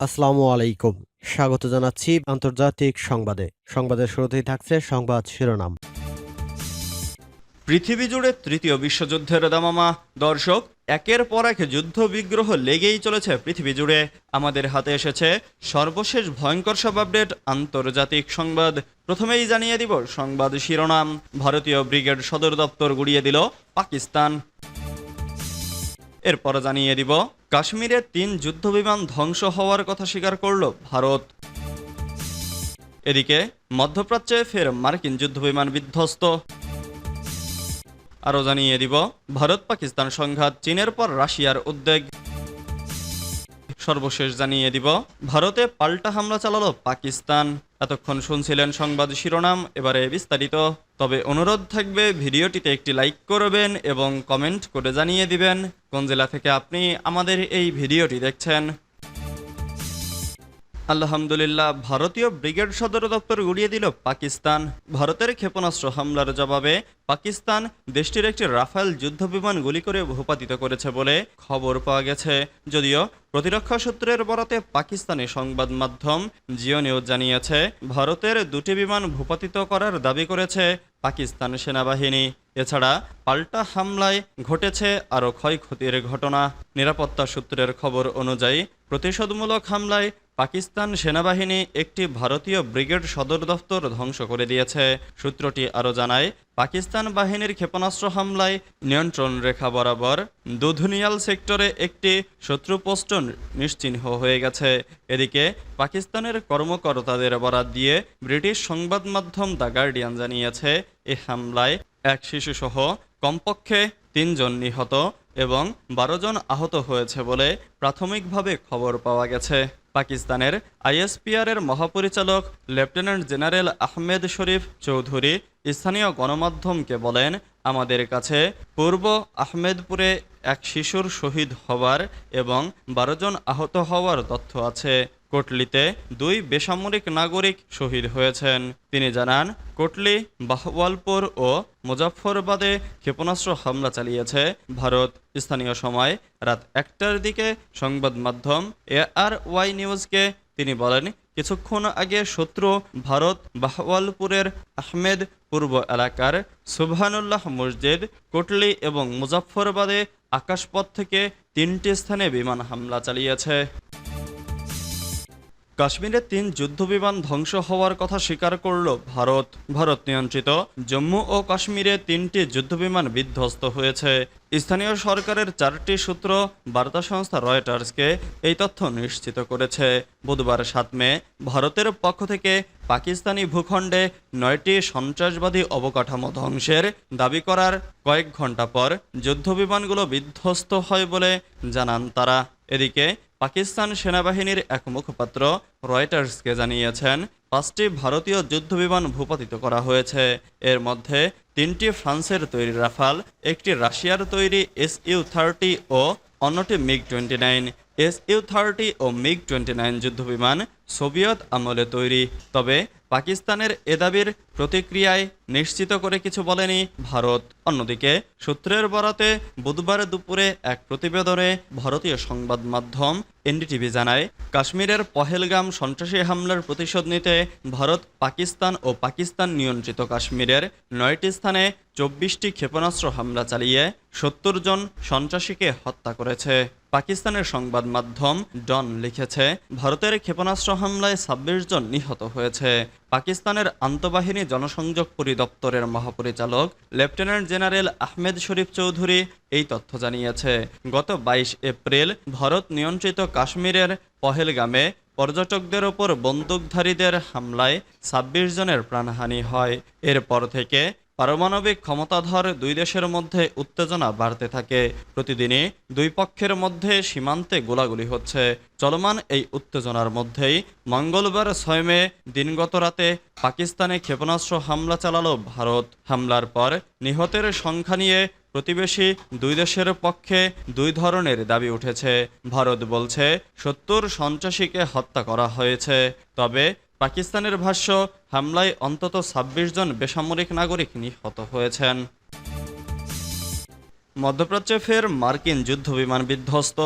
আসসালামু আলাইকুম। স্বাগত জানাচ্ছি আন্তর্জাতিক সংবাদে। সংবাদের শুরুতেই থাকছে সংবাদ শিরোনাম। পৃথিবী জুড়ে তৃতীয় বিশ্বযুদ্ধের দামামা। দর্শক, একের পর এক যুদ্ধ বিগ্রহ লেগেই চলেছে পৃথিবী জুড়ে। আমাদের হাতে এসেছে সর্বশেষ ভয়ঙ্কর সব আপডেট, আন্তর্জাতিক সংবাদ। প্রথমেই জানিয়ে দিব সংবাদ শিরোনাম। ভারতীয় ব্রিগেড সদর দপ্তর গুড়িয়ে দিল পাকিস্তান। এরপর জানিয়ে দিব কাশ্মীরে তিন যুদ্ধবিমান ধ্বংস হওয়ার কথা স্বীকার করল ভারত। এদিকে মধ্যপ্রাচ্যে ফের মার্কিন যুদ্ধবিমান বিধ্বস্ত। আরও জানিয়ে দিব ভারত পাকিস্তান সংঘাত চীনের পর রাশিয়ার উদ্বেগ। সর্বশেষ জানিয়ে দিব। ভারতে পাল্টা হামলা চালালো পাকিস্তান। এতক্ষণ শুনছিলেন সংবাদ শিরোনাম, এবারে বিস্তারিত। তবে অনুরোধ থাকবে, ভিডিওটিতে একটি লাইক করবেন এবং কমেন্ট করে জানিয়ে দিবেন। কোন জেলা থেকে আপনি আমাদের এই ভিডিওটি দেখছেন? আলহামদুলিল্লাহ, ভারতীয় ব্রিগেড সদর দপ্তর গুড়িয়ে দিল পাকিস্তান। ভারতের ক্ষেপণাস্ত্র হামলার জবাবে পাকিস্তান দেশটির একটি রাফেল যুদ্ধবিমান গুলি করে ভূপাতিত করেছে বলে খবর পাওয়া গেছে। যদিও প্রতিরক্ষা সূত্রের বরাতে পাকিস্তানি সংবাদ মাধ্যম জিও নিউজ জানিয়েছে, ভারতের দুটি বিমান ভূপাতিত করার দাবি করেছে পাকিস্তান সেনাবাহিনী। এছাড়া পাল্টা হামলায় ঘটেছে আরও ক্ষয়ক্ষতির ঘটনা। নিরাপত্তা সূত্রের খবর অনুযায়ী প্রতিশোধমূলক হামলায় পাকিস্তান সেনাবাহিনী একটি ভারতীয় ব্রিগেড সদর দফতর ধ্বংস করে দিয়েছে। সূত্রটি আরও জানায়, পাকিস্তান বাহিনীর ক্ষেপণাস্ত্র হামলায় নিয়ন্ত্রণ রেখা বরাবর দুধুনিয়াল সেক্টরে একটি শত্রু পোস্ট নিশ্চিহ্ন হয়ে গেছে। এদিকে, পাকিস্তানের কর্মকর্তাদের বরাত দিয়ে ব্রিটিশ সংবাদ মাধ্যম দ্য গার্ডিয়ান জানিয়েছে, এ হামলায় এক শিশুসহ কমপক্ষে তিনজন নিহত এবং বারো জন আহত হয়েছে বলে প্রাথমিকভাবে খবর পাওয়া গেছে। পাকিস্তানের আইএসপিআর এর মহাপরিচালক লেফটেন্যান্ট জেনারেল আহমেদ শরীফ চৌধুরী স্থানীয় গণমাধ্যমকে বলেন, আমাদের কাছে পূর্ব আহমেদপুরে এক শিশুর শহীদ হওয়ার এবং বারো জন আহত হওয়ার তথ্য আছে। কোটলিতে দুই বেসামরিক নাগরিক শহীদ হয়েছেন। তিনি জানান, কোটলি, বাহওয়ালপুর ও মুজাফরবাদে ক্ষেপণাস্ত্র হামলা চালিয়েছে। ভারত, স্থানীয় সময় রাত একটার দিকে সংবাদ মাধ্যম এআর ওয়াই নিউজকে তিনি বলেন, কিছুক্ষণ আগে শত্রু ভারত বাহওয়ালপুরের আহমেদ পূর্ব এলাকার সুবহানুল্লাহ মসজিদ, কোটলি এবং মুজাফরবাদে আকাশপথ থেকে তিনটি স্থানে বিমান হামলা চালিয়েছে। কাশ্মীরে তিন যুদ্ধবিমান ধ্বংস হওয়ার কথা স্বীকার করল ভারত। ভারত নিয়ন্ত্রিত। জম্মু ও কাশ্মীরে তিনটি যুদ্ধবিমান বিধ্বস্ত হয়েছে। স্থানীয় সরকারের চারটি সূত্র বার্তা সংস্থা রয়টার্সকে এই তথ্য নিশ্চিত করেছে। বুধবার সাত মে ভারতের পক্ষ থেকে পাকিস্তানি ভূখণ্ডে নয়টি সন্ত্রাসবাদী অবকাঠামো ধ্বংসের দাবি করার কয়েক ঘণ্টা পর যুদ্ধবিমানগুলো বিধ্বস্ত হয় বলে জানান তারা। এদিকে পাকিস্তান সেনাবাহিনীর এক মুখপাত্র রয়টার্সকে জানিয়েছেন, পাঁচটি ভারতীয় যুদ্ধবিমান ভূপাতিত করা হয়েছে। এর মধ্যে তিনটি ফ্রান্সের তৈরি রাফাল, একটি রাশিয়ার তৈরি এস ইউ থার্টি ও অন্যটি MiG twenty nine. S U thirty ও মিগ টোয়েন্টি নাইন যুদ্ধবিমান সোভিয়েত আমলে তৈরি, তবে পাকিস্তানের এ দাবির প্রতিক্রিয়ায় নিশ্চিত করে কিছু বলেনি ভারত। অন্যদিকে, সূত্রের বরাতে বুধবার দুপুরে এক প্রতিবেদনে ভারতীয় সংবাদ মাধ্যম এনডিটিভি জানায়, কাশ্মীরের পহেলগাম সন্ত্রাসী হামলার প্রতিশোধ নিতে ভারত পাকিস্তান ও পাকিস্তান নিয়ন্ত্রিত কাশ্মীরের নয়টি স্থানে চব্বিশটি ক্ষেপণাস্ত্র হামলা চালিয়ে সত্তর জন সন্ত্রাসীকে হত্যা করেছে। পাকিস্তানের সংবাদ মাধ্যম ডন লিখেছে, ভারতের ক্ষেপণাস্ত্র হামলায় ছাব্বিশ জন নিহত হয়েছে। পাকিস্তানের আন্তঃবাহিনী জনসংযোগ পরিদপ্তরের মহাপরিচালক লেফটেন্যান্ট জেনারেল আহমেদ শরীফ চৌধুরী এই তথ্য জানিয়েছে। গত বাইশ এপ্রিল ভারত নিয়ন্ত্রিত কাশ্মীরের পহেলগামে পর্যটকদের ওপর বন্দুকধারীদের হামলায় ছাব্বিশ জনের প্রাণহানি হয়। এরপর থেকে পারমাণবিক ক্ষমতাধর দুই দেশের মধ্যে উত্তেজনা বাড়তে থাকে। প্রতিদিনই দুই পক্ষের মধ্যে সীমান্তে গোলাগুলি হচ্ছে। চলমান এই উত্তেজনার মধ্যেই মঙ্গলবার ছয় মে দিনগত রাতে পাকিস্তানে ক্ষেপণাস্ত্র হামলা চালালো ভারত। হামলার পর নিহতের সংখ্যা নিয়ে প্রতিবেশী দুই দেশের পক্ষে দুই ধরনের দাবি উঠেছে। ভারত বলছে, সত্তর সন্ত্রাসীকে হত্যা করা হয়েছে। তবে পাকিস্তানের ভাষ্য, হামলায় অন্তত ছাব্বিশ জন বেসামরিক নাগরিক নিহত হয়েছেন। মধ্যপ্রাচ্যে ফের মার্কিন যুদ্ধবিমান বিধ্বস্ত।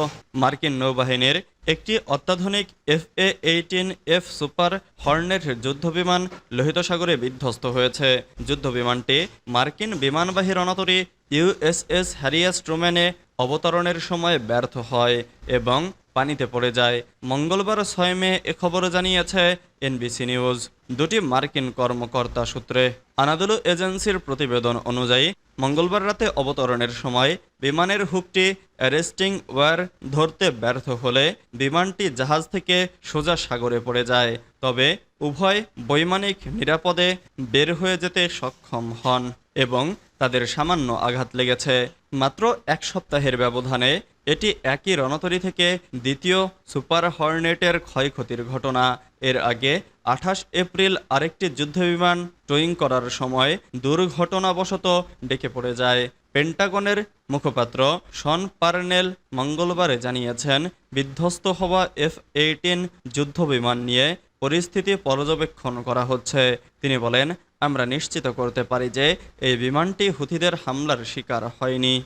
মার্কিন নৌবাহিনীর একটি অত্যাধুনিক F A eighteen F Super Hornet যুদ্ধবিমান লোহিত সাগরে বিধ্বস্ত হয়েছে। যুদ্ধবিমানটি মার্কিন বিমানবাহী রণতরী ইউএসএস হ্যারিয়াস ট্রুম্যানে অবতরণের সময় ব্যর্থ হয় এবং পানিতে পড়ে যায়। মঙ্গলবার ছয় মে এ খবর জানিয়েছে এনবিসি নিউজ। দুটি মার্কিন কর্মকর্তা সূত্রে। আনাদুলু এজেন্সির প্রতিবেদন অনুযায়ী মঙ্গলবার রাতে অবতরণের সময় বিমানের হুকটি অ্যারেস্টিং ওয়ার ধরতে ব্যর্থ হলে বিমানটি জাহাজ থেকে সোজা সাগরে পড়ে যায়। তবে উভয় বৈমানিক নিরাপদে বের হয়ে যেতে সক্ষম হন এবং তাদের সামান্য আঘাত লেগেছে। মাত্র এক সপ্তাহের ব্যবধানে এটি একই রণতরী থেকে দ্বিতীয় সুপার হর্নেটের ক্ষয়ক্ষতির ঘটনা। এর আগে আঠাশ এপ্রিল আরেকটি যুদ্ধবিমান টোয়িং করার সময় দুর্ঘটনাবশত ডেকে পড়ে যায়। পেন্টাগনের মুখপাত্র শন পার্নেল মঙ্গলবারে জানিয়েছেন, বিধ্বস্ত হওয়া এফ এইটিন যুদ্ধবিমান নিয়ে পরিস্থিতি পর্যবেক্ষণ করা হচ্ছে। তিনি বলেন, আমরা নিশ্চিত করতে পারি যে এই বিমানটি হুথিদের হামলার শিকার হয়নি।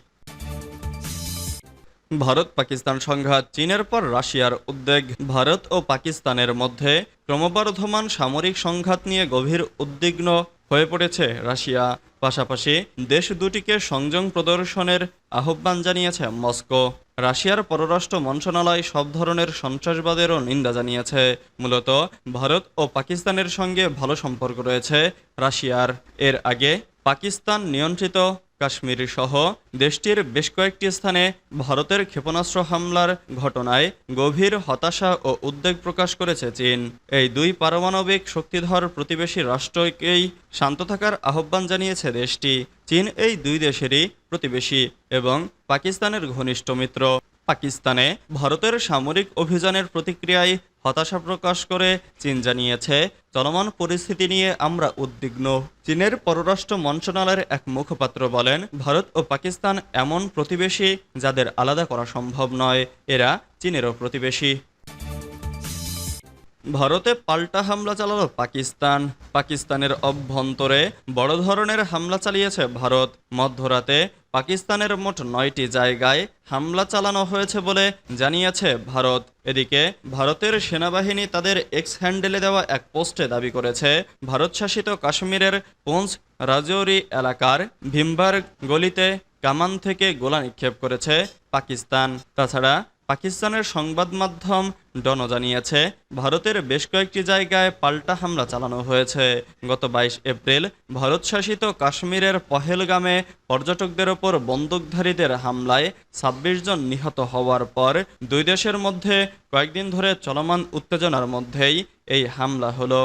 ভারত পাকিস্তান সংঘাত, চীনের পর রাশিয়ার উদ্বেগ। ভারত ও পাকিস্তানের মধ্যে ক্রমবর্ধমান সামরিক সংঘাত নিয়ে গভীর উদ্বিগ্ন হয়ে পড়েছে রাশিয়া। পাশাপাশি দেশ দুটিকে সংযম প্রদর্শনের আহ্বান জানিয়েছে মস্কো। রাশিয়ার পররাষ্ট্র মন্ত্রণালয় সব ধরনের সন্ত্রাসবাদেরও নিন্দা জানিয়েছে। মূলত ভারত ও পাকিস্তানের সঙ্গে ভালো সম্পর্ক রয়েছে রাশিয়ার। এর আগে পাকিস্তান নিয়ন্ত্রিত কাশ্মীর সহ দেশটির বেশ কয়েকটি স্থানে ভারতের ক্ষেপণাস্ত্র হামলার ঘটনায় গভীর হতাশা ও উদ্বেগ প্রকাশ করেছে চীন। এই দুই পারমাণবিক শক্তিধর প্রতিবেশী রাষ্ট্রকেই শান্ত থাকার আহ্বান জানিয়েছে দেশটি। চীন এই দুই দেশেরই প্রতিবেশী এবং পাকিস্তানের ঘনিষ্ঠ মিত্র। পাকিস্তানে ভারতের সামরিক অভিযানের প্রতিক্রিয়ায় হতাশা প্রকাশ করে চীন জানিয়েছে, চলমান পরিস্থিতি নিয়ে আমরা উদ্বিগ্ন। চীনের পররাষ্ট্র মন্ত্রণালয়ের এক মুখপাত্র বলেন, ভারত ও পাকিস্তান এমন প্রতিবেশী যাদের আলাদা করা সম্ভব নয়, এরা চীনেরও প্রতিবেশী। ভারতে পাল্টা হামলা চালালো পাকিস্তান। পাকিস্তানের অভ্যন্তরে বড় ধরনের হামলা চালিয়েছে ভারত। মধ্যরাতে পাকিস্তানের মোট নয়টি জায়গায় হামলা চালানো হয়েছে বলে জানিয়েছে ভারত। এদিকে ভারতের সেনাবাহিনী তাদের এক্স হ্যান্ডেলে দেওয়া এক পোস্টে দাবি করেছে, ভারত শাসিত কাশ্মীরের পুঞ্চ রাজৌরি এলাকার ভিমবার গলিতে কামান থেকে গোলা নিক্ষেপ করেছে পাকিস্তান। তাছাড়া পাকিস্তানের সংবাদ মাধ্যম ডন জানিয়েছে, ভারতের বেশ কয়েকটি জায়গায় পাল্টা হামলা চালানো হয়েছে। গত বাইশ এপ্রিল ভারত শাসিত কাশ্মীরের পহেলগামে পর্যটকদের ওপর বন্দুকধারীদের হামলায় ছাব্বিশ জন নিহত হওয়ার পর দুই দেশের মধ্যে কয়েকদিন ধরে চলমান উত্তেজনার মধ্যেই এই হামলা হলো।